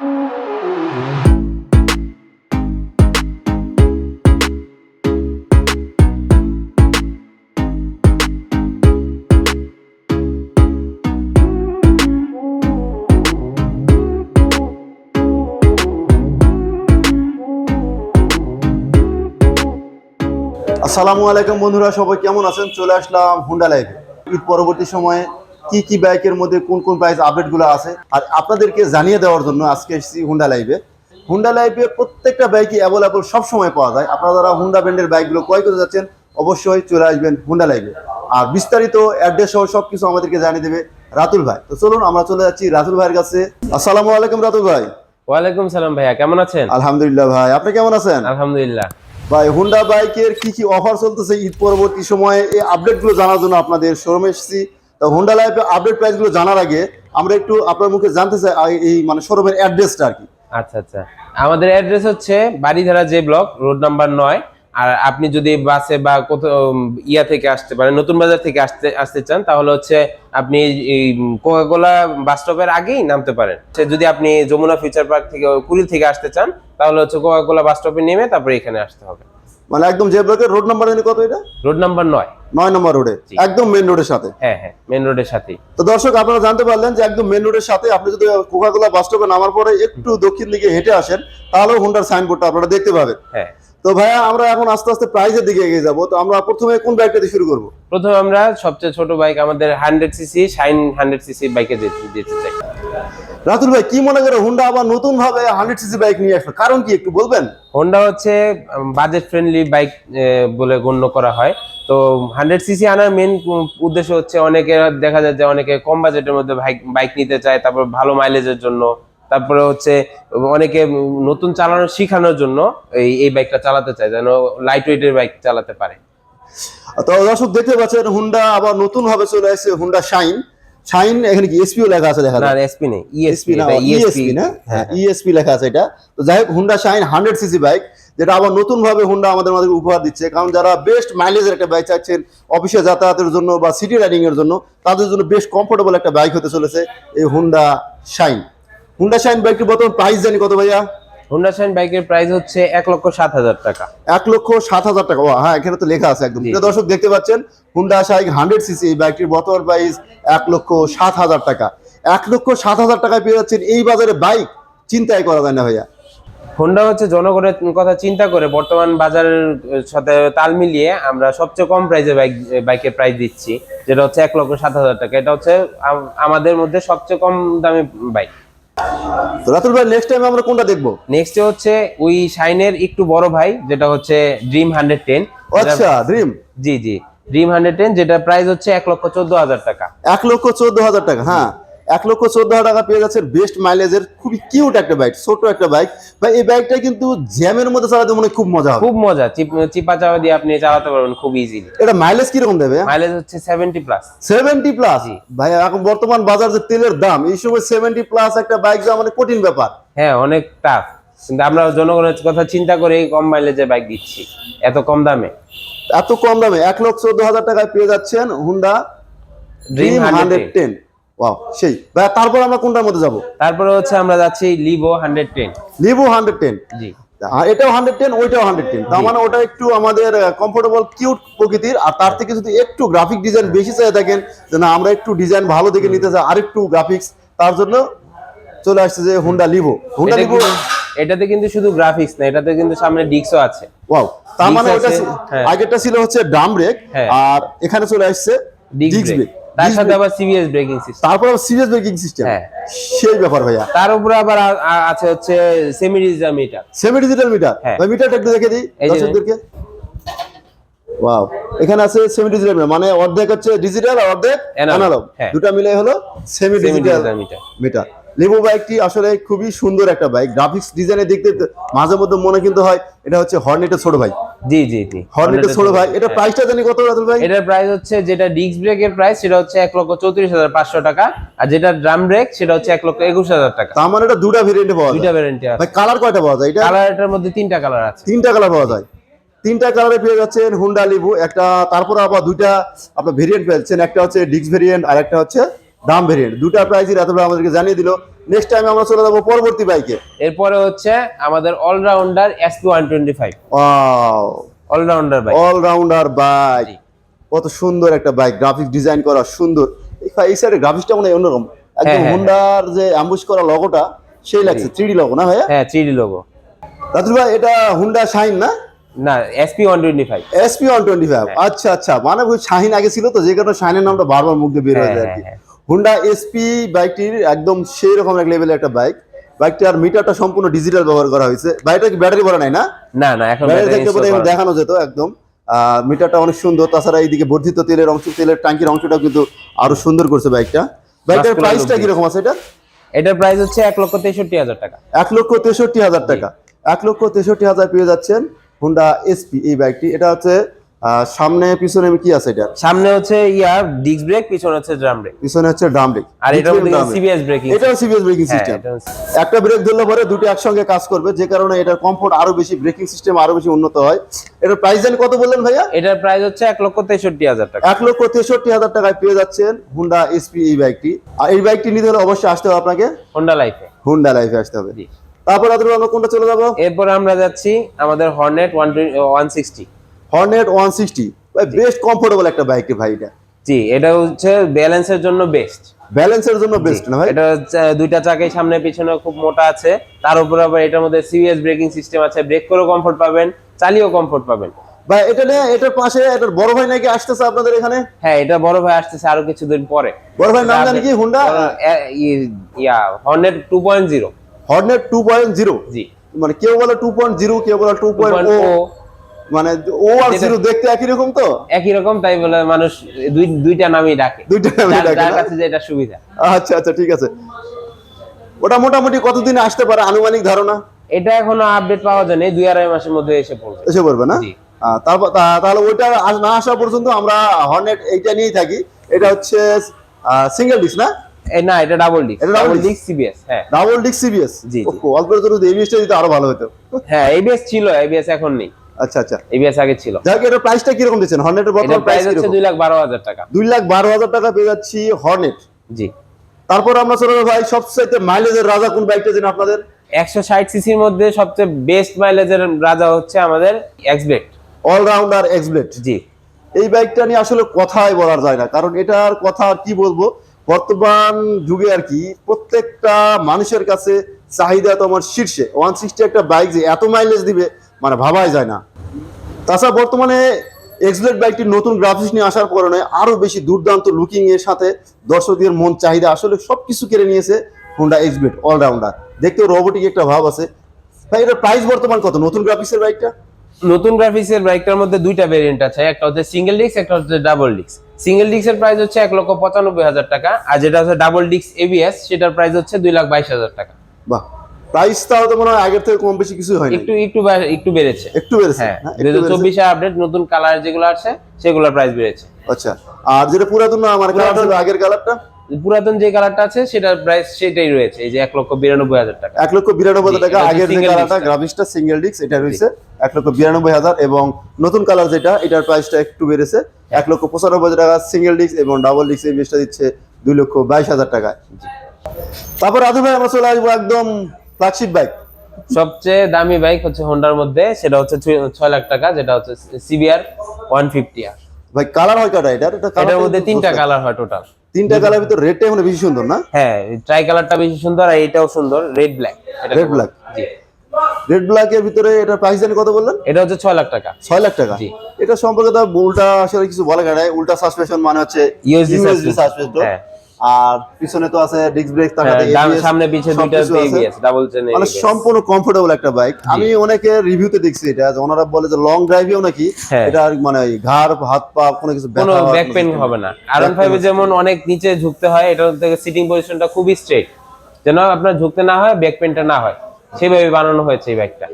আসসালামু আলাইকুম বন্ধুরা সবাই কেমন আছেন? চলে আসলাম হুন্ডা লাইভে ঈদ পরবর্তী সময়ে কি কি বাইকের মধ্যে কোন কোন প্রাইস আপডেটগুলো আছে? আর আপনাদেরকে জানিয়ে দেওয়ার জন্য আজকে এসেছি হুন্ডা লাইভে হুন্ডা লাইভে প্রত্যেকটা বাইকই অ্যাভেলেবল সব সময় পাওয়া যায়। আপনারা যারা হুন্ডা ব্র্যান্ডের বাইকগুলো ক্রয় করতে যাচ্ছেন অবশ্যই চলে আসবেন হুন্ডা লাইভে আর বিস্তারিত অ্যাড্রেস সহ সব কিছু আমাদেরকে জানিয়ে দেবে রাতুল ভাই। তো চলুন আমরা চলে যাচ্ছি রাতুল ভাইয়ের কাছে। আসসালামু আলাইকুম রাতুল ভাই। ওয়ালাইকুম সালাম ভাইয়া কেমন আছেন? আলহামদুলিল্লাহ ভাই আপনি কেমন আছেন? আলহামদুলিল্লাহ। ভাই হুন্ডা বাইকের কি কি অফার চলতেছে ঈদ পরবর্তী সময়ে? এই আপডেটগুলো জানার জন্য আপনাদের শোরুমে এসেছি। তো হুন্ডা লাইফে আপডেট প্রাইসগুলো জানার আগে আমরা একটু আপনার মুখে জানতে চাই এই মানে শোরুমের অ্যাড্রেসটা আর কি। আচ্ছা আচ্ছা। আমাদের অ্যাড্রেস হচ্ছে বাড়িধারা যে ব্লক রোড নাম্বার নয়। আর আপনি যদি বাসে বা কোথাও ইয়া থেকে আসতে পারেন, নতুন বাজার থেকে আসতে আসতে চান, তাহলে হচ্ছে আপনি এই কোকাকোলা বাস স্টপের আগেই নামতে পারেন। যদি আপনি যমুনা ফিউচার পার্ক থেকে কুড়ি থেকে আসতে চান, তাহলে হচ্ছে কোকাকোলা বাস স্টপে নেমে তারপরে এখানে আসতে হবে। মানে একদম যে ব্লকের রোড নাম্বার জানি কত এটা? রোড নাম্বার নয়। নয় নম্বর রোডে একদম মেন রোডের সাথে। হ্যাঁ হ্যাঁ মেন রোডের সাথেই। তো দর্শক আপনারা জানতে পারলেন যে একদম মেন রোডের সাথে আপনি যদি কোকাকোলা বাস স্টপে নামার পরে একটু দক্ষিণ দিকে হেঁটে আসেন তাহলেও হুন্ডার সাইনবোর্ডটা আপনারা দেখতে পাবেন। হ্যাঁ। তো ভাইয়া আমরা এখন আস্তে আস্তে প্রাইজের দিকে এগিয়ে যাব। তো আমরা প্রথমে কোন বাইকটা দিয়ে শুরু করব? প্রথমে আমরা সবচেয়ে ছোট বাইক আমাদের hundred CC Shine hundred CC বাইকে যেতে চাই। রাতুল ভাই কি মনে করে হুন্ডা আবার নতুন ভাবে হান্ড্রেড সিসি বাইক নিয়ে আসলো? কারণ কি একটু বলবেন? হোন্ডা হচ্ছে বাজেট ফ্রেন্ডলি বাইক বলে গণ্য করা হয়। তো হান্ড্রেড সিসি আনার মেন উদ্দেশ্য হচ্ছে অনেকে দেখা যায় যে অনেকে কম বাজেটের মধ্যে বাইক নিতে চায় তারপর ভালো মাইলেজের জন্য। তারপরে হচ্ছে অনেকে নতুন চালানো শেখানোর জন্য এই এই বাইকটা চালাতে চায় যেন লাইট ওয়েটের বাইক চালাতে পারে। তো দর্শক দেখতে পাচ্ছেন হুন্ডা আবার নতুন ভাবে চলে আসছে হুন্ডা শাইন শাইন এখানে কি এসপিও লেখা আছে দেখা না এসপি নেই ইএসপি না ইএসপি না? হ্যাঁ হ্যাঁ। ইএসপি লেখা আছে এটা। তো যাই হোক Honda Shine hundred CC bike যেটা আবার নতুন ভাবে হুন্ডা আমাদের মাঝে উপহার দিচ্ছে। কারণ যারা বেস্ট মাইলেজের একটা বাইক চাচ্ছেন অফিসে যাতায়াতের জন্য বা সিটি রাইডিং এর জন্য তাদের জন্য বেশ কমফোর্টেবল একটা বাইক হতে চলেছে এই হুন্ডা শাইন হুন্ডা শাইন বাইকটির বর্তমান প্রাইস জানি কত ভাইয়া? হোন্ডা শাইন বাইকের প্রাইস হচ্ছে এক লক্ষ সাত হাজার টাকা। এক লক্ষ সাত হাজার টাকা। ও, হ্যাঁ এখানে তো লেখা আছে একদম। দর্শক দেখতে পাচ্ছেন হুন্ডা শাইক হান্ড্রেড সিসি এই বাইকটির বর্তমান প্রাইস এক লক্ষ সাত হাজার টাকা। এক লক্ষ সাত হাজার টাকায় পেয়ে যাচ্ছেন এই বাজারে বাইক চিন্তাই করা যায় না ভাইয়া। হোন্ডা হচ্ছে জনগণের কথা চিন্তা করে বর্তমান বাজারের সাথে তাল মিলিয়ে আমরা সবচেয়ে কম প্রাইসে বাইক বাইকের প্রাইস দিচ্ছি যেটা হচ্ছে এক লক্ষ সাত হাজার টাকা। এটা হচ্ছে আমাদের মধ্যে সবচেয়ে কম দামি বাইক তো রাতুল ভাই নেক্সট টাইম আমরা কোনটা দেখব? নেক্সট হচ্ছে ওই শাইনের একটু বড় ভাই যেটা হচ্ছে ড্রিম হান্ড্রেড টেন আচ্ছা ড্রিম জি জি। ড্রিম হান্ড্রেড টেন যেটা প্রাইস হচ্ছে এক লক্ষ চোদ্দ হাজার টাকা। এক লক্ষ চোদ্দ হাজার টাকা হ্যাঁ। এক লক্ষ চোদ্দ হাজার টাকা পেয়ে যাচ্ছেন বেস্ট মাইলেজের খুবই কিউট একটা বাইক ছোট একটা বাইক ভাই এই বাইকটা কিন্তু জ্যামের মধ্যে চালাতে মনে খুব মজা খুব মজা। চিপ- চিপা চাপা দিয়ে আপনি চালাতে পারবেন খুব ইজিলি এটা মাইলেজ কীরকম দেবে? মাইলেজ হচ্ছে সেভেন্টি প্লাস সেভেন্টি প্লাস ভাই এখন বর্তমান বাজার যে তেলের দাম এই সময় সেভেন্টি প্লাস একটা বাইক যাওয়া মানে কঠিন ব্যাপার। হ্যাঁ অনেক টাফ কিন্তু আমরা জনগণের কথা চিন্তা করে কম মাইলেজে বাইক দিচ্ছি। এত কম দামে। এত কম দামে এক লক্ষ চোদ্দ হাজার টাকায় পেয়ে যাচ্ছেন Honda Dream hundred ten wow সেই। ভাই তারপর আমরা কোনটার মধ্যে যাব? তারপরে হচ্ছে আমরা যাচ্ছি Livo hundred ten Livo hundred ten জি। এটাও হান্ড্রেড টেন ওইটাও হান্ড্রেড টেন তার মানে ওটা একটু আমাদের কমফোর্টেবল কিউট প্রকৃতির। আর তার থেকে যদি একটু গ্রাফিক ডিজাইন বেশি চাই থাকেন যে না আমরা একটু ডিজাইন ভালো দেখে নিতে চাই আরেকটু গ্রাফিক্স তার জন্য চলে আসছে যে হুন্ডা লিভো হুন্ডা লিভো এটাতে কিন্তু শুধু গ্রাফিক্স না এটাতে কিন্তু সামনে ডিস্কও আছে। ওয়াও তার মানে ওটা হ্যাঁ। আগেরটা ছিল হচ্ছে ব্রেক হ্যাঁ। আর এখানে চলে আসছে ডিস্ক ব্রেক ব্রেক তার সাথে আবার সিবিএস ব্রেকিং সিস্টেম তারপর সিরিয়াস ব্রেকিং সিস্টেম হ্যাঁ। সেই ব্যাপার ভাইয়া। তার উপরে আবার আছে হচ্ছে semi digital meter semi digital meter মিটারটা একটু দেখে দিই দর্শকদেরকে। ওয়াও এখানে আছে সেমি ডিজিটাল মানে অর্ধেক হচ্ছে ডিজিটাল আর অর্ধেক অ্যানালগ দুটো মিলে হলো semi digital digital meter meter লেবু বাইকটি আসলে খুবই সুন্দর একটা বাইক গ্রাফিক্স ডিজাইনে দেখতে মাঝে মধ্যে মনে কিন্তু হয় এটা হচ্ছে হর্নেটের ছোট ভাই। জি জি জি। হর্নেটের ছোট ভাই। এটা হ্যাঁ। প্রাইসটা জানি কত রাতুল ভাই? এটার প্রাইস হচ্ছে যেটা ডিস্ক ব্রেকের প্রাইস সেটা হচ্ছে এক লক্ষ চৌত্রিশ হাজার পাঁচশো টাকা। আর যেটা ড্রাম ব্রেক সেটা হচ্ছে এক লক্ষ একুশ হাজার টাকা। তার মানে এটা দুটা ভেরিয়েন্টে পাওয়া যায়। ভ্যারেন্টি আছে। ভাই কালার কয়টা পাওয়া যায়? এটা কালার এটার মধ্যে তিনটা কালার আছে। তিনটা কালার পাওয়া যায়। তিনটা কালারে পেয়ে যাচ্ছেন হুন্ডা লিভু একটা তারপর আবার দুইটা আপনার ভেরিয়েন্ট পেয়েছেন একটা হচ্ছে ডিক্স ভেরিয়েন্ট আর একটা হচ্ছে দাম ভেরিয়েন্ট দুটা প্রাইসই রাতুল আমাদেরকে জানিয়ে দিল। নেক্সট টাইম আমরা চলে যাব পরবর্তী বাইকে এরপরে হচ্ছে আমাদের allrounder SP one twenty five allrounder bike allrounder bike কত সুন্দর একটা বাইক গ্রাফিক্স ডিজাইন করা সুন্দর। এই সাইডে গ্রাফিক্সটা মনে হয় অন্যরকম। একদম হ্যাঁ, হ্যাঁ, হোন্ডার যে অ্যাম্বুশ করা লগোটা সেই লাগছে। থ্রি লগো না ভাইয়া? হ্যাঁ থ্রি লোগো রাতুল ভাই এটা হুন্ডা শাইন না? না SP one twenty five SP one twenty five আচ্ছা আচ্ছা। মানে ওই শাহিন আগে ছিল তো যে কারণে শাহিনের নামটা বারবার মুখ দিয়ে বের হয়ে যায় আর কি। হ্যাঁ, হুন্ডা এসপি বাইকটির একদম সেই রকম এক লেভেলের একটা বাইক বাইকটার মিটারটা সম্পূর্ণ ডিজিটাল ব্যবহার করা হয়েছে। বাইকটা কি ব্যাটারি ভরা নাই না? না না এখন ব্যাটারি থাকতে পারে। দেখানো যেত একদম। মিটারটা অনেক সুন্দর তাছাড়া এইদিকে বর্ধিত তেলের অংশ তেলের ট্যাঙ্কির অংশটা কিন্তু আরও সুন্দর করছে বাইকটা বাইকটার প্রাইসটা কীরকম আছে এটা? এটার প্রাইস হচ্ছে এক লক্ষ তেষট্টি হাজার টাকা। এক লক্ষ তেষট্টি হাজার টাকা। এক লক্ষ তেষট্টি হাজার পেয়ে যাচ্ছেন হুন্ডা এসপি এই বাইকটি এটা হচ্ছে সামনে পিছনে কি আছে এটা? সামনে হচ্ছে ইয়া ডিস্ক ব্রেক পিছনে হচ্ছে ড্রাম ব্রেক পিছনে হচ্ছে ড্রাম ব্রেক আর এটার মধ্যে সিবিএস ব্রেকিং এটাও সিবিএস ব্রেকিং সিস্টেম একটা ব্রেক ধরলে পরে দুটো একসঙ্গে কাজ করবে যে কারণে এটার কমফোর্ট আরও বেশি ব্রেকিং সিস্টেম আরও বেশি উন্নত হয়। এটার প্রাইস জানি কত বললেন ভাইয়া? এটার প্রাইস হচ্ছে এক লক্ষ তেষট্টি হাজার টাকা। এক লক্ষ তেষট্টি হাজার টাকায় পেয়ে যাচ্ছেন হুন্ডা এসপি এই বাইকটি আর এই বাইকটি নিতে হলে অবশ্যই আসতে হবে আপনাকে। হোন্ডা লাইফে হুন্ডা লাইফে আসতে হবে। তারপর আমরা কোনটা চলে যাব? এরপর আমরা যাচ্ছি আমাদের one sixty Hornet one sixty best comfortable একটা বাইক ভাই এটা। জি এটা হচ্ছে ব্যালেন্সের জন্য বেস্ট ব্যালেন্সের জন্য বেস্ট না ভাই? এটা দুইটা চাকাই সামনে পিছনে খুব মোটা আছে। তার উপর আবার এটার মধ্যে ব্রেকিং সিস্টেম আছে। ব্রেক করেও কমফোর্ট পাবেন চালিয়েও কমফোর্ট পাবেন। ভাই এটা নিয়ে এটার পাশে এটার বড় ভাই নাকি আসতেছে আপনাদের এখানে? হ্যাঁ এটা বড় ভাই আসতেছে আরও কিছুদিন পরে। বড় ভাই নাম জানি কি Honda yeah Hornet two point zero Hornet two point zero জি। মানে কেউ বলে টু পয়েন্ট জিরো কেউ বলে টু পয়েন্ট 2.0 মানে ও আর জিরো দেখতে একই রকম তো? একই রকম তাই বলে মানুষ দুই দুইটা নামই ডাকে। দুইটা নামই ডাকে যার কাছে যেটা সুবিধা। আচ্ছা আচ্ছা ঠিক আছে। ওটা মোটামুটি কতদিন আসতে পারে আনুমানিক ধারণা? এটা এখনও আপডেট পাওয়া যায়নি দুই আড়াই মাসের মধ্যে এসে পড়বে। এসে পড়বে না? তারপর তাহলে ওইটা না আসা পর্যন্ত আমরা হর্নেট এইটা নিয়েই থাকি। এটা হচ্ছে সিঙ্গেল ডিস্ক না? না এটা ডাবল ডিস্ক এটা ডাবল ডিস্ক সিবিএস হ্যাঁ। ডাবল ডিস্ক সিবিএস জি, জি। অল্প যদি এবিএসটা দিতে আরও ভালো হতো। হ্যাঁ এবিএস ছিল এবিএস এখন নেই। আচ্ছা আচ্ছা। এবিএস আগে ছিল। যাই হোক এটার প্রাইসটা কীরকম দিচ্ছেন? হর্নেটের বর্তমান প্রাইস হচ্ছে কীরকম? দুই লাখ বারো হাজার টাকা। দুই লাখ বারো হাজার টাকা পেয়ে যাচ্ছি হর্নেট জি। তারপর আমরা চলে ভাই সবচাইতে মাইলেজের রাজা কোন বাইকটা আপনাদের? একশো ষাট সিসির মধ্যে সবচেয়ে বেস্ট মাইলেজের রাজা হচ্ছে আমাদের এক্সবেট অলরাউন্ডার এক্সব্লেড জি। এই বাইকটা নিয়ে আসলে কথাই বলার যায় না কারণ এটার কথা আর কি বলব? বর্তমান যুগে আর কি প্রত্যেকটা মানুষের কাছে চাহিদা তোমার শীর্ষে। ওয়ান সিক্সটি একটা বাইক যে এত মাইলেজ দিবে মানে ভাবাই যায় না। তাছাড়া বর্তমানে এক্সব্লেড বাইকটির নতুন গ্রাফিক্স নিয়ে আসার কারণে আরও বেশি দুর্দান্ত লুকিং এর সাথে দর্শকদের মন চাহিদা আসলে সবকিছু কেড়ে নিয়েছে হোন্ডা এক্সব্লেড অলরাউন্ডার দেখতেও রোবোটিক একটা ভাব আছে। ভাই এটার প্রাইস বর্তমান কত? নতুন গ্রাফিক্সের বাইকটা নতুন গ্রাফিক্সের বাইকটার মধ্যে দুইটা ভেরিয়েন্ট আছে। একটা হচ্ছে সিঙ্গেল ডিস্ক একটা হচ্ছে ডাবল ডিস্ক সিঙ্গেল ডিস্কের প্রাইস হচ্ছে এক লক্ষ পঁচানব্বই হাজার টাকা। আর যেটা হচ্ছে ডাবল ডিস্ক এবিএস সেটার প্রাইস হচ্ছে দুই লাখ বাইশ হাজার টাকা। বাহ। প্রাইসটাও তো মনে হয় আগের থেকে কম বেশি কিছু হয়নি। একটু একটু একটু বেড়েছে। একটু বেড়েছে হ্যাঁ হ্যাঁ, দুই একটু হাজার বেড়েছে। চব্বিশে আপডেট নতুন কালার যেগুলো আছে সেগুলোর প্রাইস বেড়েছে। আচ্ছা আর যেটা পুরাতন না আমার কালার আগের কালারটা পুরাতন যে কালারটা আছে সেটার প্রাইস সেটাই রয়েছে এই যে এক লক্ষ বিরানব্বই হাজার টাকা। এক লক্ষ বিরানব্বই হাজার টাকা আগের যে কালারটা গ্রাফিক্সটা সিঙ্গেল ডিস্ক এটা রয়েছে এক লক্ষ বিরানব্বই হাজার এবং নতুন কালার যেটা এটার প্রাইসটা একটু বেড়েছে এক লক্ষ পঁচানব্বই হাজার টাকা সিঙ্গেল ডিস্ক এবং ডাবল ডিস্ক এই জিনিসটা দিচ্ছে দুই লক্ষ বাইশ হাজার টাকায়। তারপর রাজু ভাই আমরা চলে আসব একদম ফ্ল্যাগশিপ বাইক সবচেয়ে দামি বাইক হচ্ছে হোন্ডার মধ্যে সেটা হচ্ছে ছয়- ছয় লাখ টাকা যেটা হচ্ছে সিবিআর ওয়ান ফিফটি আর ভাই কালার হয় কটা এটা এটার মধ্যে তিনটা কালার হয় টোটাল তিনটা কালার ভিতর রেডটা মানে বেশি সুন্দর না? হ্যাঁ ট্রাই কালারটা বেশি সুন্দর আর এটাও সুন্দর রেড ব্ল্যাক Red black? জি। রেড ব্ল্যাক এর ভিতরে এটার প্রাইস জানি কত বললেন? এটা হচ্ছে ছয় লাখ টাকা। ছয় লাখ টাকা। জি। এটা সম্পর্কে তো উল্টা আসলে কিছু বলা যায় উল্টা সাসপেনশন মানে হচ্ছে suspension। সাসপেনশন হ্যাঁ। আর পিছনে তো আছে ডিস্ক ব্রেক হ্যাঁ, সামনে পিছে দুইটা। এবিএস ডাবল চেন মানে সম্পূর্ণ কমফোর্টেবল একটা বাইক আমি অনেকে রিভিউতে দেখছি এটা যে ওনারা বলে যে লং ড্রাইভেও নাকি হ্যাঁ। এটা মানে ঘাড় হাত পা কোনো কিছু কোনো ব্যাক পেন হবে না। আর ওয়ান ফাইভে যেমন অনেক নিচে ঝুঁকতে হয় এটা থেকে সিটিং পজিশনটা খুবই স্ট্রেট যেন আপনার ঝুঁকতে না হয় ব্যাক পেনটা না হয়। সেভাবে বানানো হয়েছে এই বাইকটা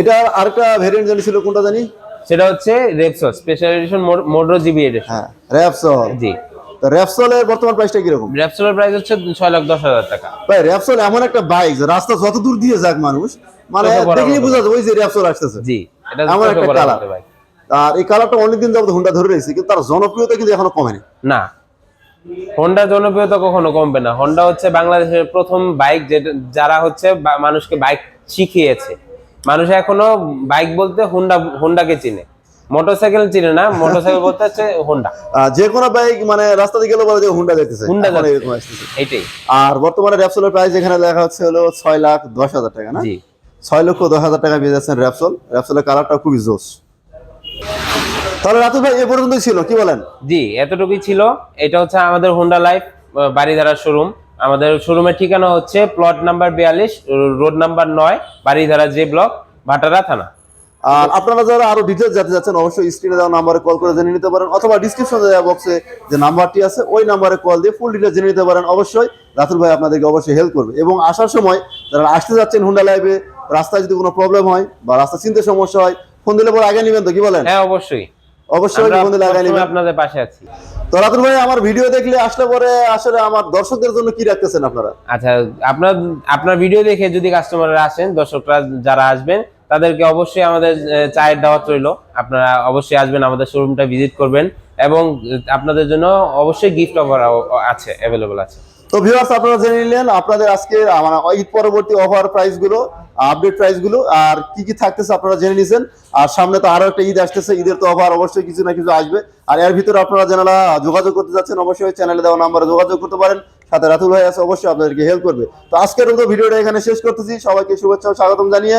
এটা আরেকটা ভেরিয়েন্ট জানি ছিল কোনটা জানি? সেটা হচ্ছে Repsol special edition MotoGP edition হ্যাঁ র্যাপসল জি। তো র্যাপসলের বর্তমান প্রাইসটা কীরকম? র্যাপসোলের প্রাইস হচ্ছে ছয় লাখ দশ হাজার টাকা। ভাই র্যাপসল এমন একটা বাইক রাস্তা যত দূর দিয়ে যাক মানুষ মানে দেখলেই বোঝা যায় ওই যে র্যাপসল আসতেছে। জি এটা এমন একটা কালার আর এই কালারটা অনেকদিন যাবত হুন্ডা ধরে রয়েছে কিন্তু তার জনপ্রিয়তা কিন্তু এখনও কমেনি। না। হোন্ডা জনপ্রিয়তা কখনো কমবে না। হোন্ডা হচ্ছে বাংলাদেশের প্রথম বাইক যেটা যারা হচ্ছে মানুষকে বাইক শিখিয়েছে। মানুষ এখনও বাইক বলতে হোন্ডা হোন্ডাকে চিনে। মোটরসাইকেল চিনে না মোটরসাইকেল বলতে হচ্ছে হোন্ডা যে কোনো বাইক মানে রাস্তা দিয়ে গেলে বলে যে হুন্ডা দেখতেছে হুন্ডা এখন এরকম আসতেছে। আর বর্তমানে র্যাপসোলের প্রাইস এখানে দেখা হচ্ছে হলো ছয় লাখ দশ হাজার টাকা না? জি। ছয় লক্ষ দশ হাজার টাকা পেয়ে যাচ্ছেন র্যাপসোল র্যাপসোলের কালারটা খুবই জোস। তাহলে রাতুল ভাই এ পর্যন্তই ছিল কি বলেন? জি এতটুকুই ছিল। এটা হচ্ছে আমাদের হোন্ডা লাইফ বাড়িধারা শোরুম আমাদের শোরুমের ঠিকানা হচ্ছে প্লট নাম্বার বিয়াল্লিশ রোড নাম্বার নয় বাড়িধারা জে ব্লক ভাটারা থানা। আর আপনারা যারা আরও ডিটেলস জানতে যাচ্ছেন অবশ্যই স্ক্রিনে দেওয়া নাম্বারে কল করে জেনে নিতে পারেন অথবা ডিসক্রিপশন দেওয়া বক্সে যে নাম্বারটি আছে ওই নাম্বারে কল দিয়ে ফুল ডিটেলস জেনে নিতে পারেন। অবশ্যই রাতুল ভাই আপনাদেরকে অবশ্যই হেল্প করবে। এবং আসার সময় যারা আসতে যাচ্ছেন হুন্ডা লাইভে রাস্তায় যদি কোনো প্রবলেম হয় বা রাস্তা চিনতে সমস্যা হয় ফোন দিলে পরে আগে নেবেন তো কি বলেন? হ্যাঁ অবশ্যই। অবশ্যই ফোন দিলে আগে নেবেন। আপনাদের পাশে আছি। তো রাতুল ভাই আমার ভিডিও দেখলে আসলে পরে আসলে আমার দর্শকদের জন্য কি রাখতেছেন আপনারা? আচ্ছা আপনার আপনার ভিডিও দেখে যদি কাস্টমাররা আসেন দর্শকরা যারা আসবেন তাদেরকে অবশ্যই আমাদের চায়ের দাওয়াত রইল। আপনারা অবশ্যই আসবেন আমাদের শোরুমটা ভিজিট করবেন এবং আপনাদের জন্য অবশ্যই গিফট অফার আছে অ্যাভেলেবল আছে। তো ভিউয়ার্স আপনারা জেনে নিলেন, আপনাদের আজকে আমার ঈদ পরবর্তী অফার প্রাইসগুলো আপডেট প্রাইসগুলো, আর কি কি থাকতেছে আপনারা জেনে নিছেন আর সামনে তো আরও একটা ঈদ আসতেছে, ঈদের তো অফার অবশ্যই কিছু না কিছু আসবে। আর এর ভিতরে আপনারা যারা যোগাযোগ করতে যাচ্ছেন, অবশ্যই চ্যানেলে দেওয়া নাম্বারে যোগাযোগ করতে পারেন। সাথে রাতুল ভাই আছে, অবশ্যই আপনাদেরকে হেল্প করবে। তো আজকের মতো ভিডিওটা এখানে শেষ করতেছি। সবাইকে শুভেচ্ছা ও স্বাগতম জানিয়ে